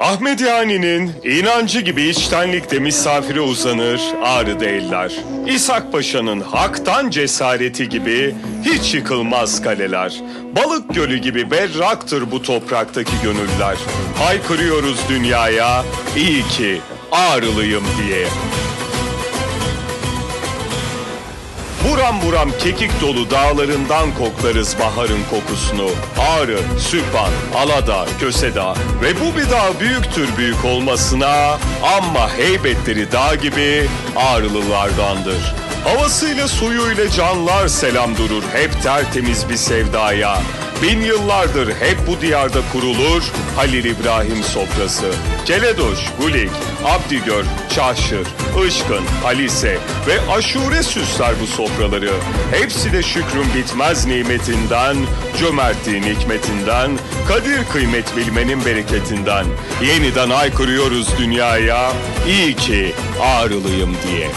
Ahmet Yani'nin inancı gibi içtenlikle misafire uzanır, ağrı eller. İshak Paşa'nın haktan cesareti gibi hiç yıkılmaz kaleler. Balık gölü gibi berraktır bu topraktaki gönüller. Haykırıyoruz dünyaya, iyi ki ağrılıyım diye. Buram buram kekik dolu dağlarından koklarız baharın kokusunu. Ağrı, Süphan, Aladağ, Kösedağ ve bu bir dağ büyüktür büyük olmasına ama heybetleri dağ gibi ağrılılardandır. Havasıyla suyuyla canlar selam durur hep tertemiz bir sevdaya. Bin yıllardır hep bu diyarda kurulur Halil İbrahim sofrası. Keledoş, Gulik, Abdigör, Çahşır, Işkın, Halise ve Aşure süsler bu sofraları. Hepsi de şükrün bitmez nimetinden, cömertliğin hikmetinden, kadir kıymet bilmenin bereketinden. Yeniden aykırıyoruz dünyaya, iyi ki ağrılıyım diye.